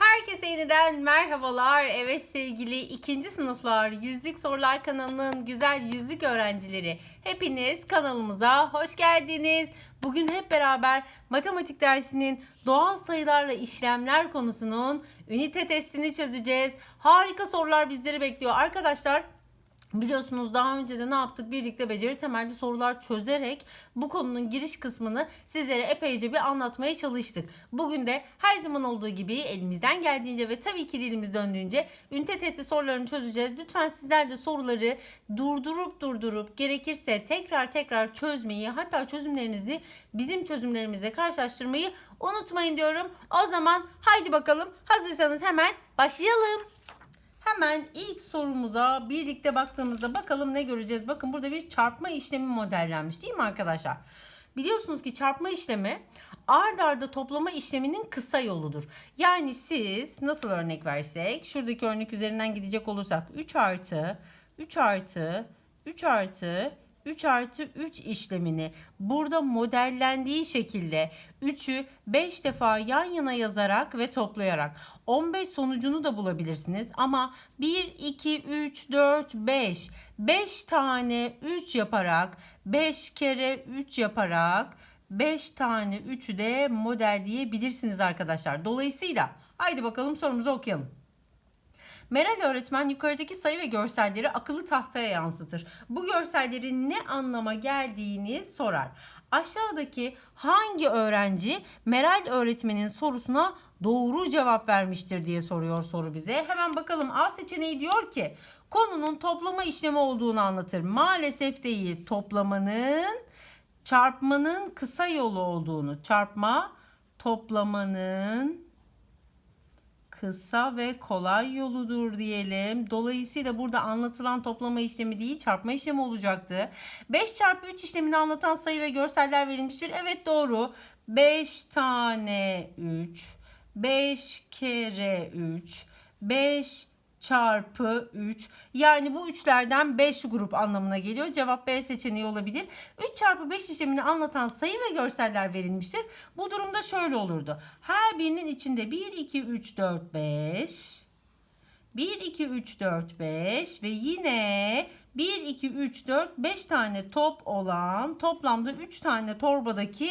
Herkese yeniden merhabalar. Evet sevgili ikinci sınıflar Yüzlük Sorular kanalının güzel yüzlük öğrencileri. Hepiniz kanalımıza hoş geldiniz. Bugün hep beraber matematik dersinin doğal sayılarla işlemler konusunun ünite testini çözeceğiz. Harika sorular bizleri bekliyor. Arkadaşlar Biliyorsunuz daha önce de ne yaptık? Birlikte beceri temelli sorular çözerek bu konunun giriş kısmını sizlere epeyce bir anlatmaya çalıştık. Bugün de her zaman olduğu gibi elimizden geldiğince ve tabii ki dilimiz döndüğünce ünite testi sorularını çözeceğiz. Lütfen sizler de soruları durdurup durdurup gerekirse tekrar tekrar çözmeyi hatta çözümlerinizi bizim çözümlerimizle karşılaştırmayı unutmayın diyorum. O zaman haydi bakalım hazırsanız hemen başlayalım. Hemen ilk sorumuza birlikte baktığımızda bakalım ne göreceğiz. Bakın burada bir çarpma işlemi modellenmiş değil mi arkadaşlar? Biliyorsunuz ki çarpma işlemi ard arda toplama işleminin kısa yoludur. Yani siz nasıl örnek versek şuradaki örnek üzerinden gidecek olursak 3 artı 3 artı 3 artı 3 artı 3 işlemini burada modellendiği şekilde 3'ü 5 defa yan yana yazarak ve toplayarak 15 sonucunu da bulabilirsiniz. Ama 1, 2, 3, 4, 5 5 tane 3 yaparak 5 kere 3 yaparak 5 tane 3'ü de model diyebilirsiniz arkadaşlar. Dolayısıyla haydi bakalım sorumuzu okuyalım. Meral öğretmen yukarıdaki sayı ve görselleri akıllı tahtaya yansıtır. Bu görsellerin ne anlama geldiğini sorar. Aşağıdaki hangi öğrenci Meral öğretmenin sorusuna doğru cevap vermiştir diye soruyor soru bize. Hemen bakalım A seçeneği diyor ki konunun toplama işlemi olduğunu anlatır. Maalesef değil toplamanın çarpmanın kısa yolu olduğunu çarpma toplamanın kısa ve kolay yoludur diyelim. Dolayısıyla burada anlatılan toplama işlemi değil çarpma işlemi olacaktı. 5 çarpı 3 işlemini anlatan sayı ve görseller verilmiştir. Evet doğru. 5 tane 3, 5 kere 3, 5 çarpı 3. Yani bu üçlerden 5 grup anlamına geliyor. Cevap B seçeneği olabilir. 3 çarpı 5 işlemini anlatan sayı ve görseller verilmiştir. Bu durumda şöyle olurdu. Her birinin içinde 1, 2, 3, 4, 5. 1, 2, 3, 4, 5 ve yine 1, 2, 3, 4, 5 tane top olan toplamda 3 tane torbadaki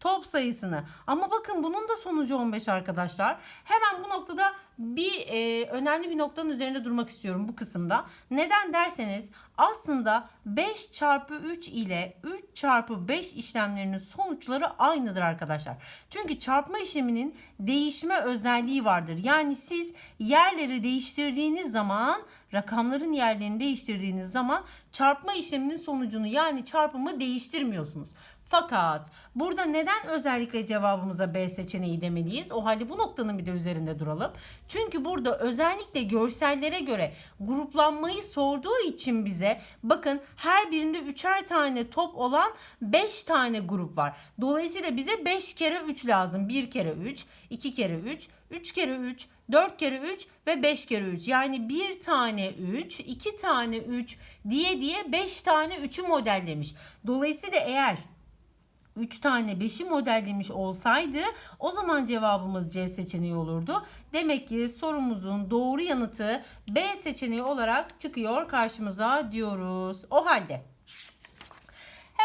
top sayısını. Ama bakın bunun da sonucu 15 arkadaşlar. Hemen bu noktada bir e, önemli bir noktanın üzerinde durmak istiyorum bu kısımda. Neden derseniz aslında 5 çarpı 3 ile 3 çarpı 5 işlemlerinin sonuçları aynıdır arkadaşlar. Çünkü çarpma işleminin değişme özelliği vardır. Yani siz yerleri değiştirdiğiniz zaman rakamların yerlerini değiştirdiğiniz zaman çarpma işleminin sonucunu yani çarpımı değiştirmiyorsunuz. Fakat burada neden özellikle cevabımıza B seçeneği demeliyiz? O halde bu noktanın bir de üzerinde duralım. Çünkü burada özellikle görsellere göre gruplanmayı sorduğu için bize bakın her birinde üçer tane top olan 5 tane grup var. Dolayısıyla bize 5 kere 3 lazım. 1 kere 3, 2 kere 3, 3 kere 3, 4 kere 3 ve 5 kere 3. Yani bir tane 3, 2 tane 3 diye diye 5 tane 3'ü modellemiş. Dolayısıyla eğer 3 tane 5'i modellemiş olsaydı o zaman cevabımız C seçeneği olurdu. Demek ki sorumuzun doğru yanıtı B seçeneği olarak çıkıyor karşımıza diyoruz. O halde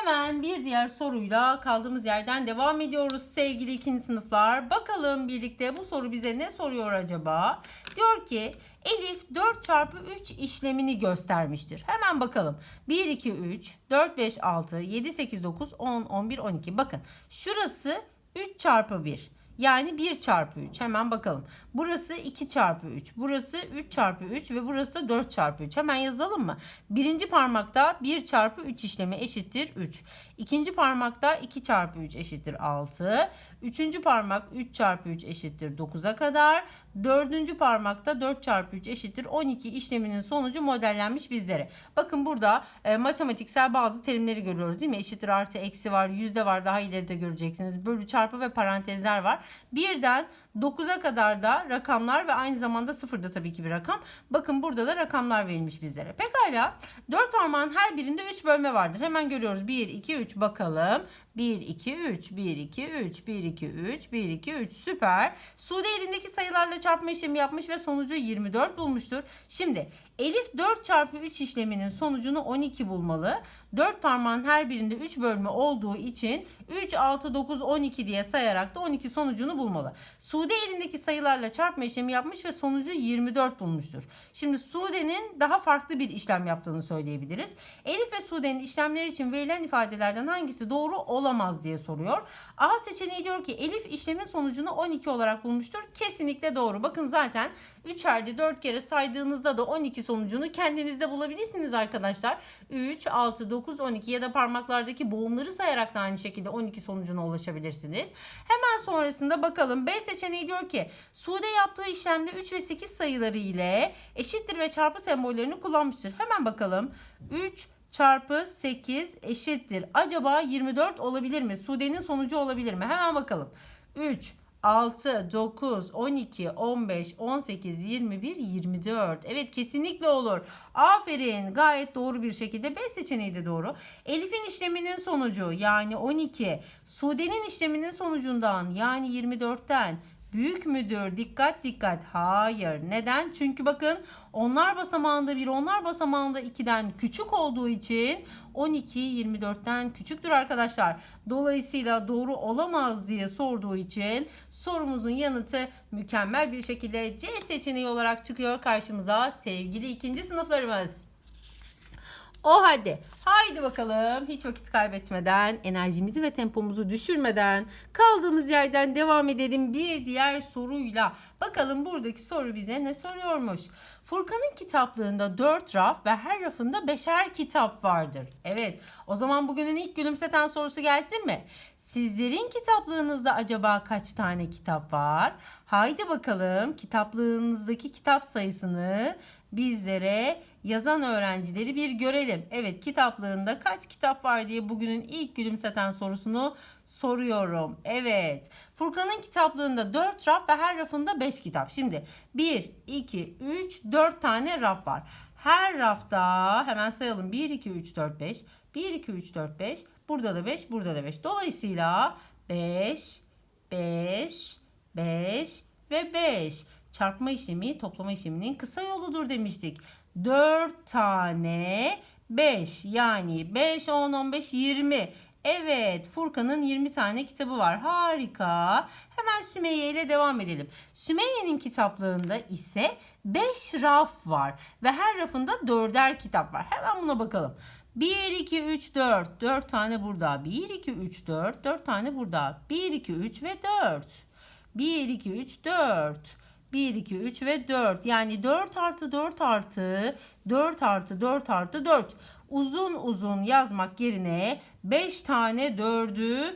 Hemen bir diğer soruyla kaldığımız yerden devam ediyoruz sevgili ikinci sınıflar. Bakalım birlikte bu soru bize ne soruyor acaba? Diyor ki Elif 4 çarpı 3 işlemini göstermiştir. Hemen bakalım. 1, 2, 3, 4, 5, 6, 7, 8, 9, 10, 11, 12. Bakın şurası 3 çarpı 1. Yani 1 çarpı 3. Hemen bakalım. Burası 2 çarpı 3. Burası 3 çarpı 3 ve burası da 4 çarpı 3. Hemen yazalım mı? Birinci parmakta 1 çarpı 3 işlemi eşittir 3. İkinci parmakta 2 çarpı 3 eşittir 6. Üçüncü parmak 3 çarpı 3 eşittir 9'a kadar. Dördüncü parmakta 4 çarpı 3 eşittir 12 işleminin sonucu modellenmiş bizlere. Bakın burada e, matematiksel bazı terimleri görüyoruz değil mi? Eşittir artı eksi var, yüzde var daha ileride göreceksiniz. Bölü çarpı ve parantezler var. Birden 9'a kadar da rakamlar ve aynı zamanda 0 da tabii ki bir rakam. Bakın burada da rakamlar verilmiş bizlere. Pekala 4 parmağın her birinde 3 bölme vardır. Hemen görüyoruz 1, 2, 3 bakalım. 1, 2, 3, 1, 2, 3, 1, 2, 3, 1, 2, 3 süper. Sude elindeki sayılarla çarpma işlemi yapmış ve sonucu 24 bulmuştur. Şimdi Elif 4 çarpı 3 işleminin sonucunu 12 bulmalı. 4 parmağın her birinde 3 bölme olduğu için 3, 6, 9, 12 diye sayarak da 12 sonucunu bulmalı. Sude elindeki sayılarla çarpma işlemi yapmış ve sonucu 24 bulmuştur. Şimdi Sude'nin daha farklı bir işlem yaptığını söyleyebiliriz. Elif ve Sude'nin işlemleri için verilen ifadelerden hangisi doğru olamaz diye soruyor. A seçeneği diyor ki Elif işlemin sonucunu 12 olarak bulmuştur. Kesinlikle doğru. Bakın zaten 3 herde 4 kere saydığınızda da 12 sonucunu kendinizde bulabilirsiniz arkadaşlar. 3, 6, 9, 12 ya da parmaklardaki boğumları sayarak da aynı şekilde 12 sonucuna ulaşabilirsiniz. Hemen sonrasında bakalım B seçeneği diyor ki Sude yaptığı işlemde 3 ve 8 sayıları ile eşittir ve çarpı sembollerini kullanmıştır. Hemen bakalım. 3 çarpı 8 eşittir. Acaba 24 olabilir mi? Sude'nin sonucu olabilir mi? Hemen bakalım. 3 6, 9, 12, 15, 18, 21, 24. Evet kesinlikle olur. Aferin. Gayet doğru bir şekilde B seçeneği de doğru. Elif'in işleminin sonucu yani 12. Sude'nin işleminin sonucundan yani 24'ten büyük müdür? Dikkat dikkat. Hayır. Neden? Çünkü bakın onlar basamağında 1, onlar basamağında 2'den küçük olduğu için 12 24'ten küçüktür arkadaşlar. Dolayısıyla doğru olamaz diye sorduğu için sorumuzun yanıtı mükemmel bir şekilde C seçeneği olarak çıkıyor karşımıza sevgili ikinci sınıflarımız. O halde haydi bakalım hiç vakit kaybetmeden enerjimizi ve tempomuzu düşürmeden kaldığımız yerden devam edelim bir diğer soruyla. Bakalım buradaki soru bize ne soruyormuş? Furkan'ın kitaplığında 4 raf ve her rafında beşer kitap vardır. Evet o zaman bugünün ilk gülümseten sorusu gelsin mi? Sizlerin kitaplığınızda acaba kaç tane kitap var? Haydi bakalım kitaplığınızdaki kitap sayısını bizlere yazan öğrencileri bir görelim. Evet kitaplığında kaç kitap var diye bugünün ilk gülümseten sorusunu soruyorum. Evet. Furkan'ın kitaplığında 4 raf ve her rafında 5 kitap. Şimdi 1, 2, 3, 4 tane raf var. Her rafta hemen sayalım. 1, 2, 3, 4, 5. 1, 2, 3, 4, 5. Burada da 5, burada da 5. Dolayısıyla 5, 5, 5 ve 5. Çarpma işlemi toplama işleminin kısa yoludur demiştik. 4 tane 5 yani 5, 10, 15, 20. Evet Furkan'ın 20 tane kitabı var. Harika. Hemen Sümeyye ile devam edelim. Sümeyye'nin kitaplığında ise 5 raf var. Ve her rafında 4'er kitap var. Hemen buna bakalım. 1, 2, 3, 4. 4 tane burada. 1, 2, 3, 4. 4 tane burada. 1, 2, 3 ve 4. 1, 2, 3, 4. 1, 2, 3 ve 4. Yani 4 artı 4 artı 4 artı 4 artı 4. Uzun uzun yazmak yerine 5 tane 4'ü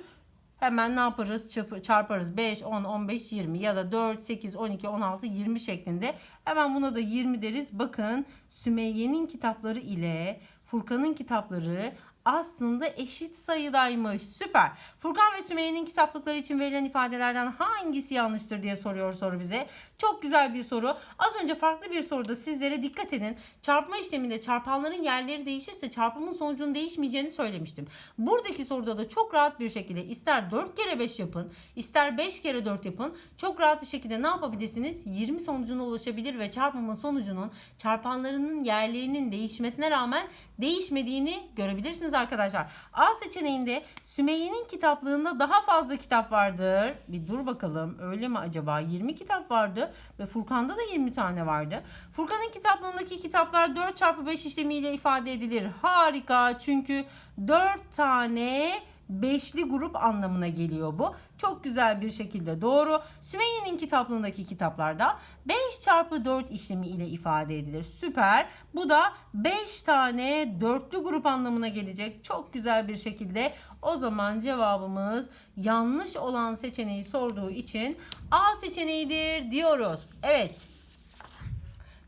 hemen ne yaparız? Çarp- Çarparız. 5, 10, 15, 20 ya da 4, 8, 12, 16, 20 şeklinde. Hemen buna da 20 deriz. Bakın Sümeyye'nin kitapları ile Furkan'ın kitapları aslında eşit sayıdaymış. Süper. Furkan ve Sümeyye'nin kitaplıkları için verilen ifadelerden hangisi yanlıştır diye soruyor soru bize. Çok güzel bir soru. Az önce farklı bir soruda sizlere dikkat edin. Çarpma işleminde çarpanların yerleri değişirse çarpımın sonucunun değişmeyeceğini söylemiştim. Buradaki soruda da çok rahat bir şekilde ister 4 kere 5 yapın, ister 5 kere 4 yapın. Çok rahat bir şekilde ne yapabilirsiniz? 20 sonucuna ulaşabilir ve çarpımın sonucunun çarpanlarının yerlerinin değişmesine rağmen değişmediğini görebilirsiniz arkadaşlar. A seçeneğinde Sümeyye'nin kitaplığında daha fazla kitap vardır. Bir dur bakalım öyle mi acaba? 20 kitap vardı ve Furkan'da da 20 tane vardı. Furkan'ın kitaplığındaki kitaplar 4 çarpı 5 işlemiyle ifade edilir. Harika çünkü 4 tane beşli grup anlamına geliyor bu. Çok güzel bir şekilde doğru. Sümeyye'nin kitaplığındaki kitaplarda 5 çarpı 4 işlemi ile ifade edilir. Süper. Bu da 5 tane dörtlü grup anlamına gelecek. Çok güzel bir şekilde. O zaman cevabımız yanlış olan seçeneği sorduğu için A seçeneğidir diyoruz. Evet.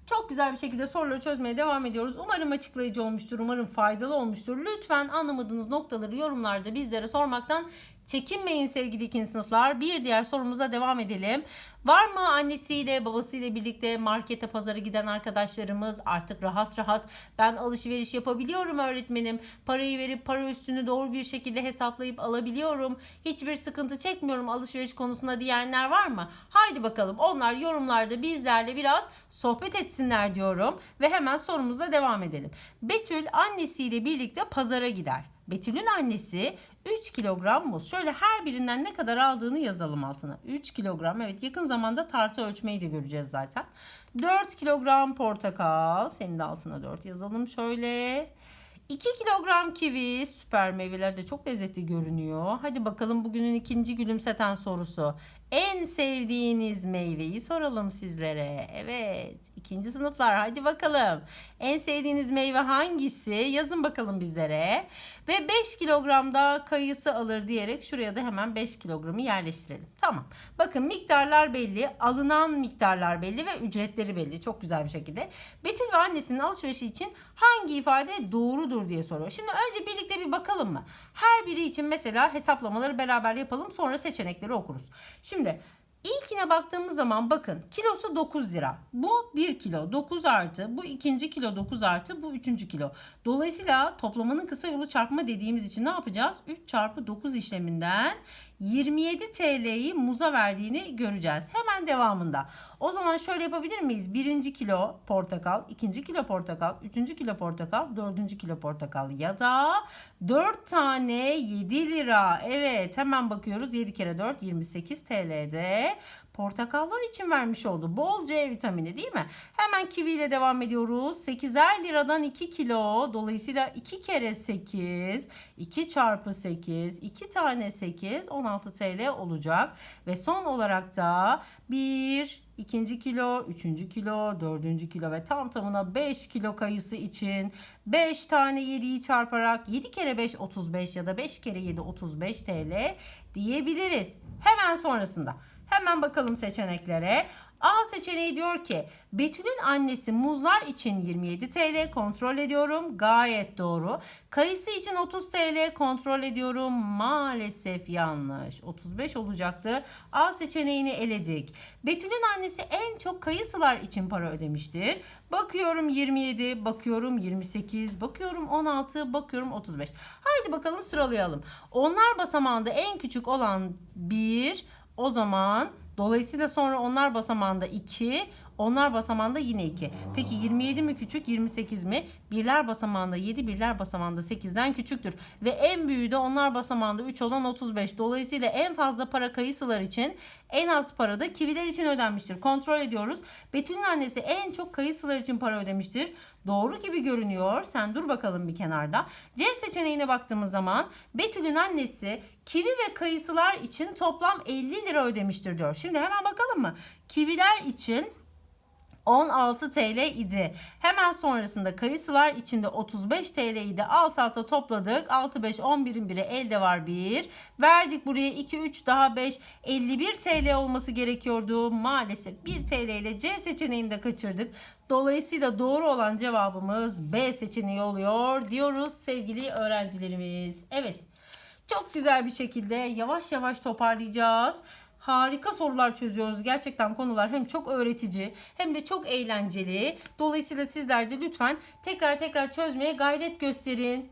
Çok güzel bir şekilde soruları çözmeye devam ediyoruz. Umarım açıklayıcı olmuştur. Umarım faydalı olmuştur. Lütfen anlamadığınız noktaları yorumlarda bizlere sormaktan Çekinmeyin sevgili ikinci sınıflar. Bir diğer sorumuza devam edelim. Var mı annesiyle babasıyla birlikte markete pazara giden arkadaşlarımız artık rahat rahat ben alışveriş yapabiliyorum öğretmenim. Parayı verip para üstünü doğru bir şekilde hesaplayıp alabiliyorum. Hiçbir sıkıntı çekmiyorum alışveriş konusunda diyenler var mı? Haydi bakalım onlar yorumlarda bizlerle biraz sohbet etsinler diyorum ve hemen sorumuza devam edelim. Betül annesiyle birlikte pazara gider. Betül'ün annesi 3 kilogram muz. Şöyle her birinden ne kadar aldığını yazalım altına. 3 kilogram. Evet yakın zamanda tartı ölçmeyi de göreceğiz zaten. 4 kilogram portakal. Senin de altına 4 yazalım şöyle. 2 kilogram kivi. Süper meyveler de çok lezzetli görünüyor. Hadi bakalım bugünün ikinci gülümseten sorusu. En sevdiğiniz meyveyi soralım sizlere. Evet. ikinci sınıflar hadi bakalım. En sevdiğiniz meyve hangisi? Yazın bakalım bizlere. Ve 5 kilogramda kayısı alır diyerek şuraya da hemen 5 kilogramı yerleştirelim. Tamam. Bakın miktarlar belli. Alınan miktarlar belli ve ücretleri belli. Çok güzel bir şekilde. Betül ve annesinin alışverişi için hangi ifade doğrudur diye soruyor. Şimdi önce birlikte bir bakalım mı? Her biri için mesela hesaplamaları beraber yapalım. Sonra seçenekleri okuruz. Şimdi İlkine baktığımız zaman bakın kilosu 9 lira. Bu 1 kilo 9 artı bu ikinci kilo 9 artı bu üçüncü kilo. Dolayısıyla toplamanın kısa yolu çarpma dediğimiz için ne yapacağız? 3 çarpı 9 işleminden 27 TL'yi muza verdiğini göreceğiz. Hemen devamında. O zaman şöyle yapabilir miyiz? Birinci kilo portakal, ikinci kilo portakal, üçüncü kilo portakal, dördüncü kilo portakal ya da 4 tane 7 lira. Evet hemen bakıyoruz. 7 kere 4 28 TL'de portakallar için vermiş oldu. Bol C vitamini değil mi? Hemen kivi ile devam ediyoruz. 8'er liradan 2 kilo. Dolayısıyla 2 kere 8, 2 çarpı 8, 2 tane 8, 16 TL olacak. Ve son olarak da 1, ikinci kilo, üçüncü kilo, dördüncü kilo ve tam tamına 5 kilo kayısı için 5 tane 7'yi çarparak 7 kere 5 35 ya da 5 kere 7 35 TL diyebiliriz. Hemen sonrasında Hemen bakalım seçeneklere. A seçeneği diyor ki Betül'ün annesi muzlar için 27 TL kontrol ediyorum. Gayet doğru. Kayısı için 30 TL kontrol ediyorum. Maalesef yanlış. 35 olacaktı. A seçeneğini eledik. Betül'ün annesi en çok kayısılar için para ödemiştir. Bakıyorum 27, bakıyorum 28, bakıyorum 16, bakıyorum 35. Haydi bakalım sıralayalım. Onlar basamağında en küçük olan 1, o zaman dolayısıyla sonra onlar basamağında 2, onlar basamağında yine 2. Peki 27 mi küçük 28 mi? Birler basamağında 7, birler basamağında 8'den küçüktür. Ve en büyüğü de onlar basamağında 3 olan 35. Dolayısıyla en fazla para kayısılar için en az para da kiviler için ödenmiştir. Kontrol ediyoruz. Betül'ün annesi en çok kayısılar için para ödemiştir. Doğru gibi görünüyor. Sen dur bakalım bir kenarda. C seçeneğine baktığımız zaman Betül'ün annesi kivi ve kayısılar için toplam 50 lira ödemiştir diyor. Şimdi hemen bakalım mı? Kiviler için 16 TL idi. Hemen sonrasında kayısılar içinde 35 TL idi. Alt alta topladık. 6 5 11'in biri elde var 1. Verdik buraya 2 3 daha 5 51 TL olması gerekiyordu. Maalesef 1 TL ile C seçeneğini de kaçırdık. Dolayısıyla doğru olan cevabımız B seçeneği oluyor diyoruz sevgili öğrencilerimiz. Evet. Çok güzel bir şekilde yavaş yavaş toparlayacağız harika sorular çözüyoruz. Gerçekten konular hem çok öğretici hem de çok eğlenceli. Dolayısıyla sizler de lütfen tekrar tekrar çözmeye gayret gösterin.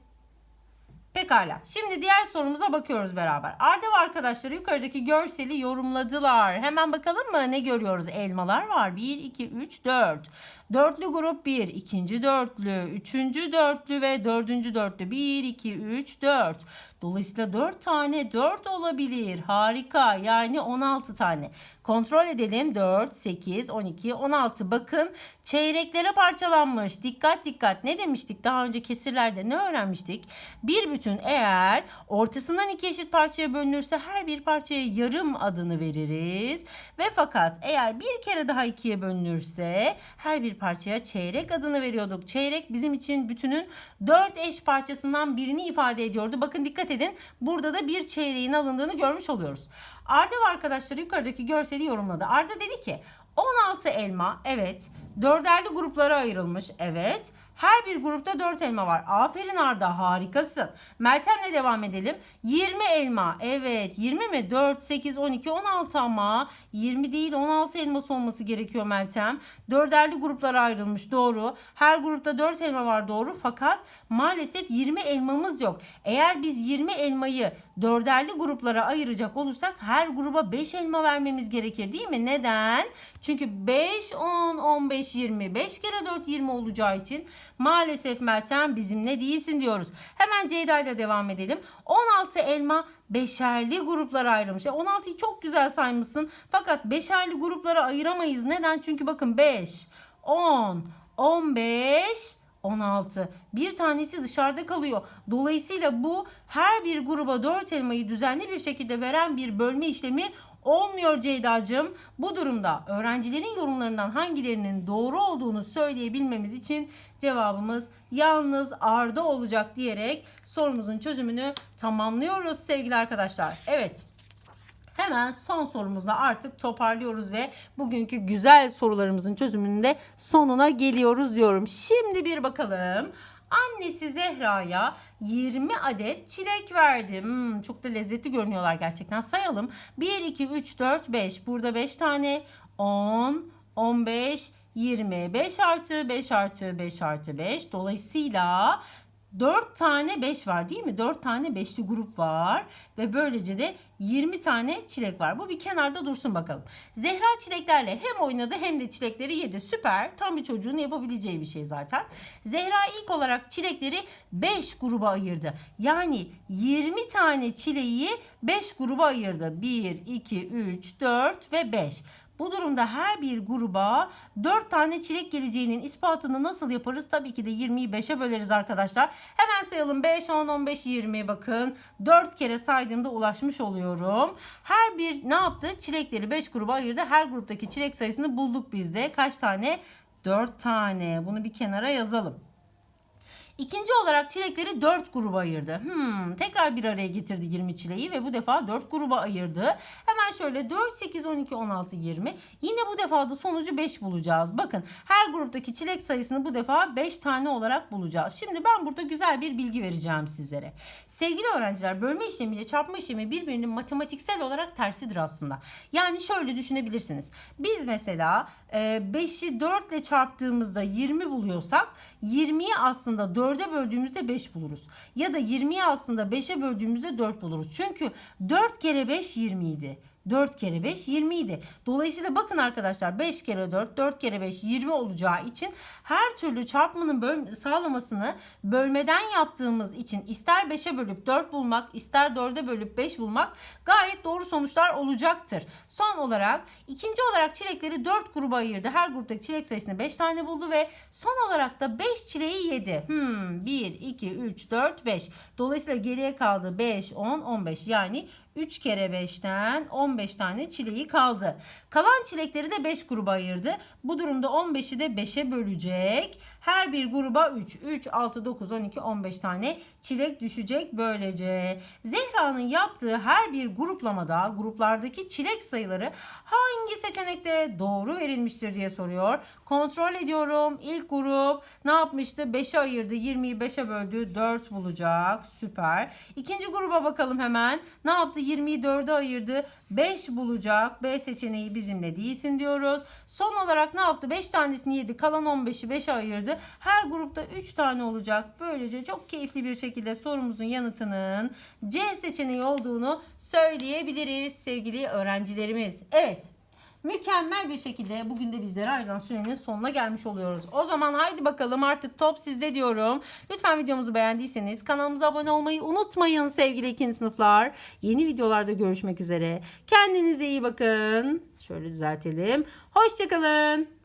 Pekala. Şimdi diğer sorumuza bakıyoruz beraber. Arda ve arkadaşları yukarıdaki görseli yorumladılar. Hemen bakalım mı ne görüyoruz? Elmalar var. 1, 2, 3, 4. Dörtlü grup 1, ikinci dörtlü, üçüncü dörtlü ve dördüncü dörtlü. 1, 2, 3, 4. Dolayısıyla 4 tane 4 olabilir. Harika. Yani 16 tane. Kontrol edelim. 4, 8, 12, 16. Bakın çeyreklere parçalanmış. Dikkat dikkat. Ne demiştik? Daha önce kesirlerde ne öğrenmiştik? Bir bütün eğer ortasından iki eşit parçaya bölünürse her bir parçaya yarım adını veririz. Ve fakat eğer bir kere daha ikiye bölünürse her bir parçaya çeyrek adını veriyorduk. Çeyrek bizim için bütünün 4 eş parçasından birini ifade ediyordu. Bakın dikkat edin. Burada da bir çeyreğin alındığını görmüş oluyoruz. Arda ve arkadaşları yukarıdaki görseli yorumladı. Arda dedi ki 16 elma evet dörderli gruplara ayrılmış evet Her bir grupta 4 elma var. Aferin Arda harikasın. Meltem'le devam edelim. 20 elma. Evet 20 mi? 4, 8, 12, 16 ama 20 değil 16 elması olması gerekiyor Meltem. Dörderli gruplara ayrılmış doğru. Her grupta 4 elma var doğru. Fakat maalesef 20 elmamız yok. Eğer biz 20 elmayı dörderli gruplara ayıracak olursak her gruba 5 elma vermemiz gerekir değil mi? Neden? Çünkü 5, 10, 15, 20. 5 kere 4 20 olacağı için maalesef Meltem bizimle değilsin diyoruz. Hemen Ceyda ile devam edelim. 16 elma beşerli gruplara ayrılmış. E 16'yı çok güzel saymışsın. Fakat beşerli gruplara ayıramayız. Neden? Çünkü bakın 5, 10, 15, 16. Bir tanesi dışarıda kalıyor. Dolayısıyla bu her bir gruba 4 elmayı düzenli bir şekilde veren bir bölme işlemi olmuyor Ceyda'cığım. Bu durumda öğrencilerin yorumlarından hangilerinin doğru olduğunu söyleyebilmemiz için cevabımız yalnız Arda olacak diyerek sorumuzun çözümünü tamamlıyoruz sevgili arkadaşlar. Evet. Hemen son sorumuzla artık toparlıyoruz ve bugünkü güzel sorularımızın çözümünün de sonuna geliyoruz diyorum. Şimdi bir bakalım. Annesi Zehra'ya 20 adet çilek verdi. Hmm, çok da lezzetli görünüyorlar gerçekten. Sayalım. 1, 2, 3, 4, 5. Burada 5 tane. 10, 15, 20. 5 artı 5 artı 5 artı 5. Dolayısıyla 4 tane 5 var değil mi? 4 tane 5'li grup var ve böylece de 20 tane çilek var. Bu bir kenarda dursun bakalım. Zehra çileklerle hem oynadı hem de çilekleri yedi. Süper. Tam bir çocuğun yapabileceği bir şey zaten. Zehra ilk olarak çilekleri 5 gruba ayırdı. Yani 20 tane çileği 5 gruba ayırdı. 1, 2, 3, 4 ve 5. Bu durumda her bir gruba 4 tane çilek geleceğinin ispatını nasıl yaparız? Tabii ki de 20'yi 5'e böleriz arkadaşlar. Hemen sayalım 5, 10, 15, 20 bakın. 4 kere saydığımda ulaşmış oluyorum. Her bir ne yaptı? Çilekleri 5 gruba ayırdı. Her gruptaki çilek sayısını bulduk biz de. Kaç tane? 4 tane. Bunu bir kenara yazalım. İkinci olarak çilekleri 4 gruba ayırdı. Hmm, tekrar bir araya getirdi 20 çileği ve bu defa 4 gruba ayırdı. Hemen şöyle 4, 8, 12, 16, 20. Yine bu defa da sonucu 5 bulacağız. Bakın her gruptaki çilek sayısını bu defa 5 tane olarak bulacağız. Şimdi ben burada güzel bir bilgi vereceğim sizlere. Sevgili öğrenciler bölme işlemiyle çarpma işlemi birbirinin matematiksel olarak tersidir aslında. Yani şöyle düşünebilirsiniz. Biz mesela 5'i 4 ile çarptığımızda 20 buluyorsak 20'yi aslında 4'e böldüğümüzde 5 buluruz. Ya da 20'yi aslında 5'e böldüğümüzde 4 buluruz. Çünkü 4 kere 5 20 idi. 4 kere 5 20 idi. Dolayısıyla bakın arkadaşlar 5 kere 4 4 kere 5 20 olacağı için her türlü çarpmanın böl- sağlamasını bölmeden yaptığımız için ister 5'e bölüp 4 bulmak ister 4'e bölüp 5 bulmak gayet doğru sonuçlar olacaktır. Son olarak ikinci olarak çilekleri 4 gruba ayırdı. Her gruptaki çilek sayısını 5 tane buldu ve son olarak da 5 çileği yedi. Hmm, 1, 2, 3, 4, 5. Dolayısıyla geriye kaldı 5, 10, 15 yani 3 kere 5'ten 15 tane çileği kaldı. Kalan çilekleri de 5 gruba ayırdı. Bu durumda 15'i de 5'e bölecek. Her bir gruba 3. 3, 6, 9, 12, 15 tane çilek düşecek böylece. Zehra'nın yaptığı her bir gruplamada gruplardaki çilek sayıları hangi seçenekte doğru verilmiştir diye soruyor. Kontrol ediyorum. İlk grup ne yapmıştı? 5'e ayırdı. 20'yi 5'e böldü. 4 bulacak. Süper. İkinci gruba bakalım hemen. Ne yaptı? 20'yi 4'e ayırdı. 5 bulacak. B seçeneği bizimle değilsin diyoruz. Son olarak ne yaptı? 5 tanesini yedi. Kalan 15'i 5'e ayırdı. Her grupta 3 tane olacak. Böylece çok keyifli bir şekilde sorumuzun yanıtının C seçeneği olduğunu söyleyebiliriz sevgili öğrencilerimiz. Evet. Mükemmel bir şekilde bugün de bizlere ayrılan sürenin sonuna gelmiş oluyoruz. O zaman haydi bakalım artık top sizde diyorum. Lütfen videomuzu beğendiyseniz kanalımıza abone olmayı unutmayın sevgili ikinci sınıflar. Yeni videolarda görüşmek üzere. Kendinize iyi bakın. Şöyle düzeltelim. Hoşçakalın.